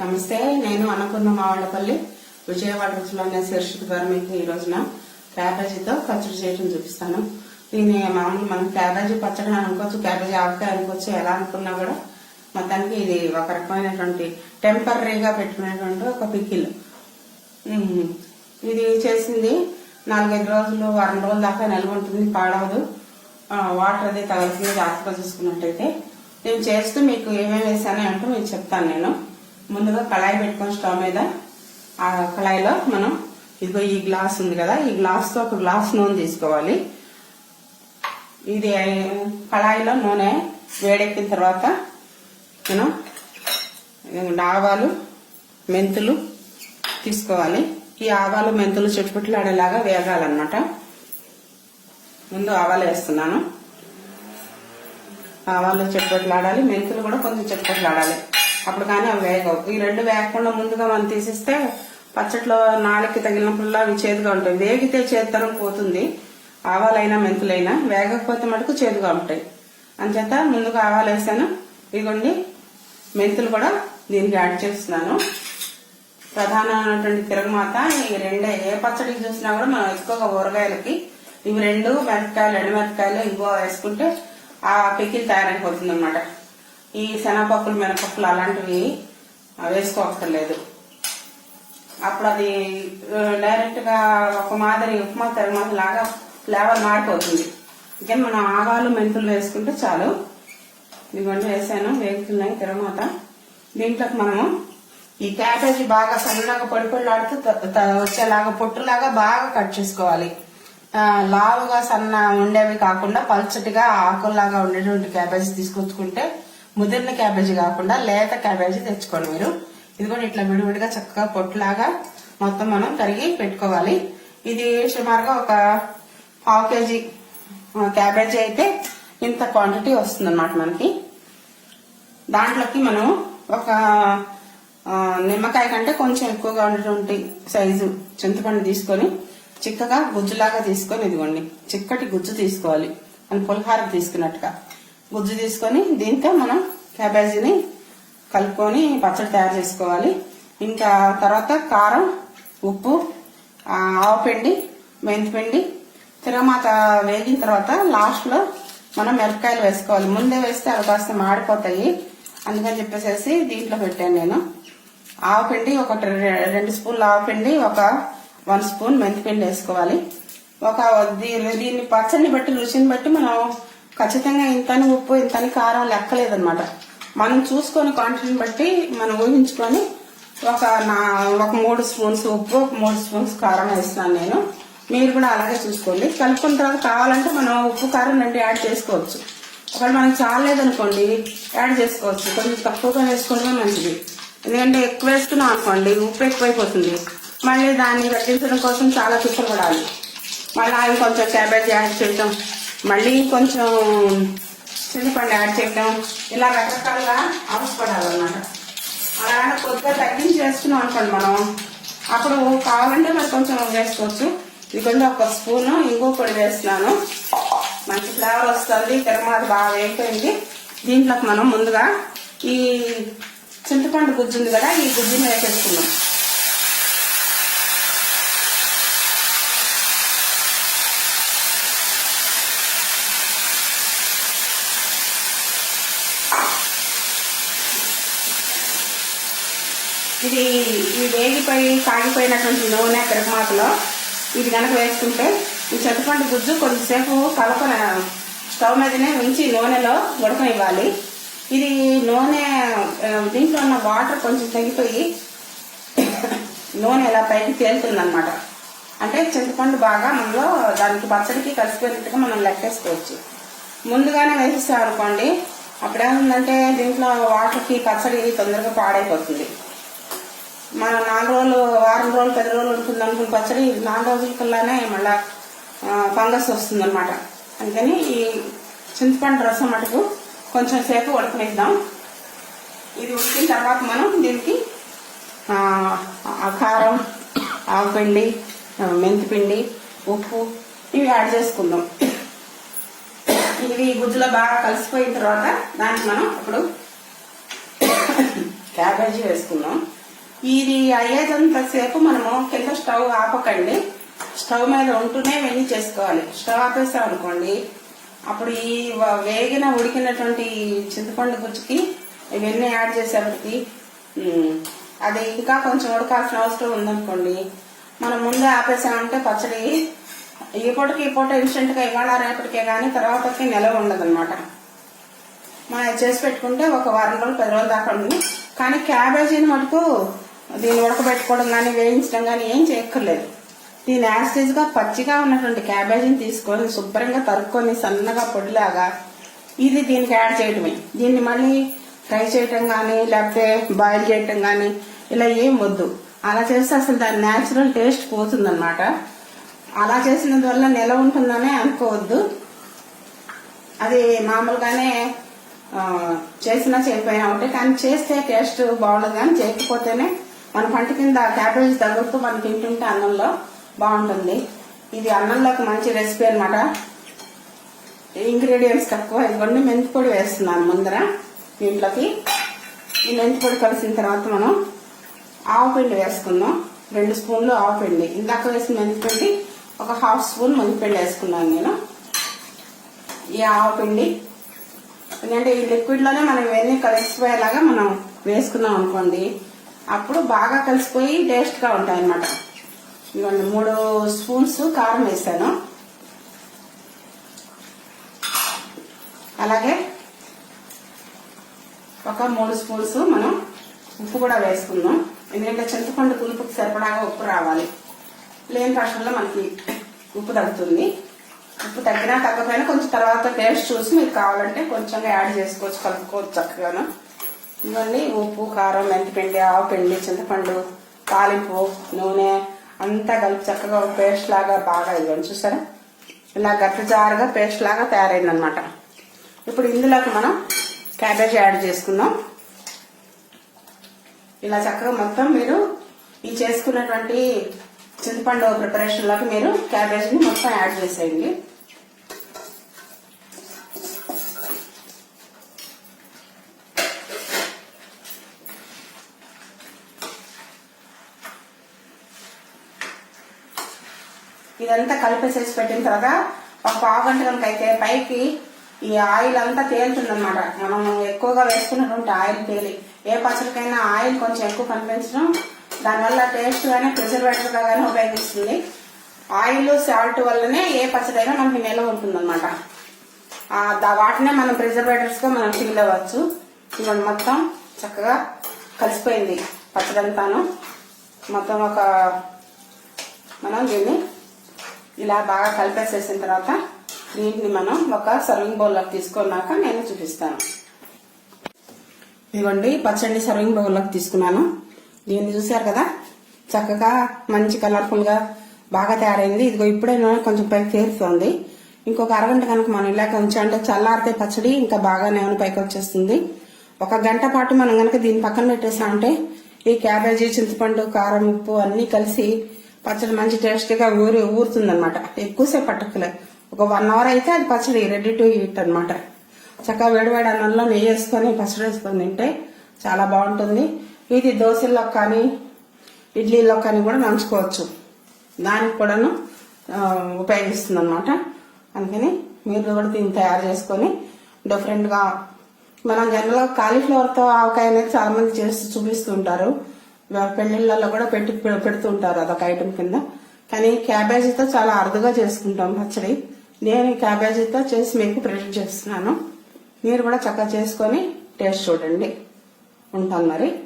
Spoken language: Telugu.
నమస్తే నేను అనుకున్న మావాడపల్లి విజయవాడ రుచులనే శీర్షిక ద్వారా మీకు ఈ రోజున క్యాబేజీతో పచ్చడి చేయడం చూపిస్తాను. దీన్ని మామూలు మనం క్యాబేజీ పచ్చడి అనుకోవచ్చు క్యాబేజీ ఆవకాయ అనుకోవచ్చు ఎలా అనుకున్నా కూడా మొత్తానికి ఇది ఒక రకమైనటువంటి టెంపరీగా పెట్టుకునేటువంటి ఒక పికిల్. ఇది చేసింది నాలుగైదు రోజులు వారం రోజుల దాకా నిల్వ ఉంటుంది పాడవదు. వాటర్ అది తగలుతుంది జాగ్రత్తగా చూసుకున్నట్టయితే. నేను చేస్తూ మీకు ఏమేమి వేసాను అంటూ మీకు చెప్తాను నేను. ముందుగా కళాయి పెట్టుకొని స్టవ్ మీద ఆ కళాయిలో మనం ఇదిగో ఈ గ్లాస్ ఉంది కదా ఈ గ్లాస్తో ఒక గ్లాస్ నూనె తీసుకోవాలి. ఇది కళాయిలో నూనె వేడెక్కిన తర్వాత మనం ఆవాలు మెంతులు తీసుకోవాలి. ఈ ఆవాలు మెంతులు చుట్టుపుట్లాడేలాగా వేగాలన్నమాట. ముందు ఆవాలు వేస్తున్నాను. ఆవాలు చుట్టుపట్లాడాలి మెంతులు కూడా కొంచెం చుట్టుపట్లాడాలి అప్పుడు కానీ అవి వేగవు ఈ రెండు వేగకుండా ముందుగా మనం తీసిస్తే పచ్చట్లో నాలుగుకి తగిలినప్పుడల్లా అవి చేదుగా ఉంటాయి. వేగితే చేదుతనం పోతుంది. ఆవాలైనా మెంతులైనా వేగకపోతే మటుకు చేదుగా ఉంటాయి. అంచేత ముందుగా ఆవాలు వేసాను. ఇదిగోండి మెంతులు కూడా దీనికి యాడ్ చేస్తున్నాను. ప్రధానమైనటువంటి తిరగమాత ఈ రెండే ఏ పచ్చడికి చూసినా కూడా మనం ఎక్కువగా ఊరగాయలకి ఇవి రెండు మిరపకాయలు ఎండుమిరపకాయలు ఇంకో వేసుకుంటే ఆ పికిల్ తయారైపోతుంది అనమాట ఈ శనగపప్పులు మినపప్పులు అలాంటివి ఆ, వేసుకోక్కర్లేదు. అప్పుడు అది డైరెక్ట్గా ఒక మాదిరి ఉప్మా తిరగమాత లాగా ఫ్లేవర్ మారిపోతుంది. ఇంకా మనం ఆవాలు మెంతులు వేసుకుంటే చాలు. ఇవన్నీ వేసాను. వేగుతున్నాయి తర్వాత. దీంట్లోకి మనము ఈ క్యాబేజీ బాగా సన్నగా పొడి పొడిలాడుతూ త- త- వచ్చేలాగా పొట్టులాగా బాగా కట్ చేసుకోవాలి. లావుగా సన్న ఉండేవి కాకుండా పల్చటిగా ఆకుల్లాగా ఉండేటువంటి క్యాబేజీ తీసుకొచ్చుకుంటే ముదిరిన క్యాబేజీ కాకుండా లేత క్యాబేజీ తెచ్చుకోండి మీరు. ఇది కూడా ఇట్లా విడివిడిగా చక్కగా పొట్టులాగా మొత్తం మనం తరిగి పెట్టుకోవాలి. ఇది సుమారుగా ఒక పావు కేజీ క్యాబేజీ అయితే ఇంత క్వాంటిటీ వస్తుంది మనకి. దాంట్లోకి మనం ఒక నిమ్మకాయ కంటే కొంచెం ఎక్కువగా ఉన్నటువంటి సైజు చింతపండు తీసుకొని చిక్కగా గుజ్జులాగా తీసుకొని ఇదిగోండి చిక్కటి గుజ్జు తీసుకోవాలి. అని పులిహార తీసుకున్నట్టుగా. గుజ్జు తీసుకొని దీంతో మనం క్యాబేజీని కలుపుకొని పచ్చడి తయారు చేసుకోవాలి. ఇంకా తర్వాత కారం ఉప్పు ఆవపిండి మెంతిపిండి తిరగమాత వేగిన తర్వాత లాస్ట్లో మనం మిరపకాయలు వేసుకోవాలి. ముందే వేస్తే అవి కాస్త మాడిపోతాయి. అందుకని చెప్పేసి దీంట్లో పెట్టాను నేను. ఆవపిండి ఒక రెండు స్పూన్లు ఆవపిండి ఒక వన్ స్పూన్ మెంతిపిండి వేసుకోవాలి. ఒక దీన్ని పచ్చడిని బట్టి రుచిని బట్టి మనం ఖచ్చితంగా ఇంతని ఉప్పు ఇంతని కారం లెక్కలేదనమాట మనం చూసుకొని క్వాంటిటీని బట్టి మనం ఊహించుకొని ఒక నా ఒక మూడు స్పూన్స్ ఉప్పు ఒక మూడు స్పూన్స్ కారం వేస్తున్నాను నేను. మీరు కూడా అలాగే చూసుకోండి. కలుపుకున్న తర్వాత కావాలంటే మనం ఉప్పు కారం రెండు యాడ్ చేసుకోవచ్చు. ఒకవేళ మనకి చాలేదనుకోండి యాడ్ చేసుకోవచ్చు. కొంచెం తక్కువగా వేసుకోవడమే మంచిది. ఎందుకంటే ఎక్కువ వేసుకున్నాం అనుకోండి ఉప్పు ఎక్కువైపోతుంది. మళ్ళీ దాన్ని తగ్గించడం కోసం చాలా తిప్పలు పడాలి. మళ్ళీ ఆయన కొంచెం క్యాబేజ్ యాడ్ చేయటం. మళ్ళీ కొంచెం చింతపండు యాడ్ చేయడం ఇలా రకరకాలుగా అవసరపడాలన్నమాట అలా కొద్దిగా తగ్గించి వేసుకున్నాం అనుకోండి మనం. అప్పుడు కావాలంటే మరి కొంచెం వేసుకోవచ్చు. ఇదిగోండి ఒక స్పూన్ ఇంకో వేస్తున్నాను. మంచి ఫ్లేవర్ వస్తుంది. తిరమాది బాగా వేగిపోయింది. దీంట్లోకి మనం ముందుగా ఈ చింతపండు గుజ్జు ఉంది కదా ఈ గుజ్జుని వేసేసుకున్నాం ఇది ఈ వేగిపోయి కాగిపోయినటువంటి నూనె తిరగమాతలో ఇది కనుక వేసుకుంటే ఈ చింతపండు గుజ్జు కొద్దిసేపు కలపన స్టవ్ మీదనే ఉంచి నూనెలో ఉడకనివ్వాలి. ఇది నూనె దీంట్లో ఉన్న వాటర్ కొంచెం తగ్గిపోయి నూనె ఇలా పైకి తేలుతుందనమాట అంటే చింతపండు బాగా మనలో దానికి పచ్చడికి కలిసిపోయినట్టుగా మనం లెక్కేసుకోవచ్చు. ముందుగానే వేసేసాం అనుకోండి అప్పుడేముందంటే దీంట్లో వాటర్కి పచ్చడి తొందరగా పాడైపోతుంది. మన నాలుగు రోజులు వారం రోజులు పది రోజులు ఉంటుంది అనుకున్న పచ్చడి నాలుగు రోజుల కల్లానే మళ్ళా ఫంగస్ వస్తుంది అనమాట అందుకని ఈ చింతపండు రసం మటుకు కొంచెం సేపు ఉడకనిద్దాం. ఇది ఉడికిన తర్వాత మనం దీనికి కారం ఆవపిండి మెంతిపిండి ఉప్పు ఇవి యాడ్ చేసుకుందాం. ఇవి గుజ్జులో బాగా కలిసిపోయిన తర్వాత దానికి మనం ఇప్పుడు క్యాబేజీ వేసుకుందాం. ఇది అయ్యేదంతసేపు మనము కింద స్టవ్ ఆపకండి. స్టవ్ మీద ఉంటూనే వెన్ని చేసుకోవాలి. స్టవ్ ఆపేస్తాం అనుకోండి అప్పుడు ఈ వ- వేగిన ఉడికినటువంటి చింతపండు గుజ్జుకి ఇవన్నీ యాడ్ చేసేప్పటికి అది ఇంకా కొంచెం ఉడకాల్సిన అవసరం ఉందనుకోండి మనం ముందే ఆపేసామంటే పచ్చడి ఈ పూటకి ఈ పూట ఇన్స్టెంట్గా ఇవాళ రేపటికే కానీ తర్వాతకి నిలవ ఉండదన్నమాట. మనం చేసి పెట్టుకుంటే ఒక వారం రోజులు పది రోజులు దాకా ఉంటుంది. కానీ క్యాబేజీని మటుకు దీన్ని ఉడకబెట్టుకోవడం కానీ వేయించడం కానీ ఏం చేయక్కర్లేదు. దీని యాసిడ్గా పచ్చిగా ఉన్నటువంటి క్యాబేజీని తీసుకొని శుభ్రంగా తరుక్కొని సన్నగా పొడిలాగా ఇది దీనికి యాడ్ చేయడమే. దీన్ని మళ్ళీ ఫ్రై చేయటం కానీ లేకపోతే బాయిల్ చేయటం కానీ ఇలా ఏం వద్దు. అలా చేస్తే అసలు దాని న్యాచురల్ టేస్ట్ పోతుందన్నమాట. అలా చేసినందువల్ల నిల ఉంటుందనే అనుకోవద్దు. అది మామూలుగానే చేసినా చేయకపోయినా ఉంటే కానీ చేస్తే టేస్ట్ బాగుండదు కానీ చేయకపోతేనే మన పంట కింద క్యాబేజ్ తగులుతూ మనం తింటుంటే అన్నంలో బాగుంటుంది. ఇది అన్నంలోకి మంచి రెసిపీ అన్నమాట. ఇంగ్రీడియంట్స్ తక్కువ. ఇదిగోండి మెంతి పొడి వేస్తున్నాను ముందర దీంట్లోకి. ఈ మెంతి పొడి కలిసిన తర్వాత మనం ఆవు పిండి వేసుకుందాం. రెండు స్పూన్లు ఆవు పిండి. ఇందాక వేసిన మెంతి పిండి ఒక హాఫ్ స్పూన్ మెంతి పిండి వేసుకున్నాను నేను. ఈ ఆవు పిండి. ఎందుకంటే ఈ లిక్విడ్లోనే మనం ఇవన్నీ కలిసిపోయేలాగా మనం వేసుకున్నాం అనుకోండి. అప్పుడు బాగా కలిసిపోయి టేస్ట్గా ఉంటాయి అన్నమాట ఇవ్వండి మూడు స్పూన్స్ కారం వేసాను. అలాగే ఒక మూడు స్పూన్స్ మనం ఉప్పు కూడా వేసుకుందాం. ఎందుకంటే చింతపండు పులుపుకి సరిపడాగా ఉప్పు రావాలి. లేని పక్షంలో మనకి ఉప్పు తగ్గుతుంది. ఉప్పు తగ్గినా తగ్గకపోయినా కొంచెం తర్వాత టేస్ట్ చూసి మీకు కావాలంటే కొంచెం యాడ్ చేసుకోవచ్చు కలుపుకోవచ్చు చక్కగాను. ఇవ్వండి ఉప్పు కారం మెంతిపిండి ఆవు పిండి చింతపండు తాలింపు నూనె అంతా కలిపి చక్కగా ఒక పేస్ట్ లాగా బాగా ఇవ్వండి చూసారా? ఇలా గట్టి జారుగా పేస్ట్ లాగా తయారైందనమాట ఇప్పుడు ఇందులోకి మనం క్యాబేజ్ యాడ్ చేసుకుందాం. ఇలా చక్కగా మొత్తం మీరు ఈ చేసుకున్నటువంటి చింతపండు ప్రిపరేషన్లోకి మీరు క్యాబేజీని మొత్తం యాడ్ చేసేయండి. ఇదంతా కలిపేసేసి పెట్టిన తర్వాత ఒక పావు గంట కనుక అయితే పైకి ఈ ఆయిల్ అంతా తేలుతుందనమాట మనం ఎక్కువగా వేసుకున్నటువంటి ఆయిల్ తేలి. ఏ పచ్చడికైనా ఆయిల్ కొంచెం ఎక్కువ కనిపించడం దానివల్ల టేస్ట్ కానీ ప్రిజర్వేటర్గా కానీ ఉపయోగిస్తుంది. ఆయిల్ సాల్ట్ వల్లనే ఏ పచ్చడైనా మనకి నిల్వ ఉంటుందన్నమాట. ఆ, వాటినే మనం ప్రిజర్వేటర్స్గా మనం ఫీల్ అవ్వచ్చు. ఇవన్నీ మొత్తం చక్కగా కలిసిపోయింది పచ్చడంతాను. మొత్తం ఒక మనం దీన్ని ఇలా బాగా కలిపేసేసిన తర్వాత దీన్ని మనం ఒక సర్వింగ్ బౌల్లోకి తీసుకున్నాక నేను చూపిస్తాను. ఇదిగోండి పచ్చడి సర్వింగ్ బౌల్లోకి తీసుకున్నాను. దీన్ని చూసారు కదా? చక్కగా మంచి కలర్ఫుల్గా బాగా తయారైంది. ఇదిగో ఇప్పుడే నూనె కొంచెం పైకి తేరుతుంది. ఇంకొక అరగంట కనుక మనం ఇలాగ ఉంచాలంటే చల్లారితే పచ్చడి ఇంకా బాగా నూనె పైకి వచ్చేస్తుంది. ఒక గంట పాటు మనం కనుక దీన్ని పక్కన పెట్టేసామంటే ఈ క్యాబేజీ చింతపండు కారం ఉప్పు అన్నీ కలిసి పచ్చడి మంచి టేస్ట్గా ఊరి ఊరుతుంది అనమాట ఎక్కువసేపు పట్టకలే ఒక వన్ అవర్ అయితే అది పచ్చడి రెడీ టు ఈట్ అనమాట చక్కగా వేడివేడి అన్నంలో నెయ్యి వేసుకొని పచ్చడి వేసుకొని తింటే చాలా బాగుంటుంది. ఇది దోశల్లో కానీ ఇడ్లీలో కానీ కూడా నంచుకోవచ్చు. దానికి కూడాను ఉపయోగిస్తుంది అనమాట అందుకని మీరు కూడా దీన్ని తయారు చేసుకొని డిఫరెంట్గా మనం జనరల్గా కాలీఫ్లవర్తో ఆవకాయ అనేది చాలామంది చేస్తూ చేసి ఉంటారు కూడా పెట్టి పె- పెడుతూ ఉంటారు అదొక ఐటమ్ కింద. కానీ క్యాబేజీతో చాలా అరుదుగా చేసుకుంటాం పచ్చడి. నేను క్యాబేజీతో చేసి మీకు ప్రిపేర్ చేస్తున్నాను. మీరు కూడా చక్కగా చేసుకొని టేస్ట్ చూడండి. ఉంటాను మరి.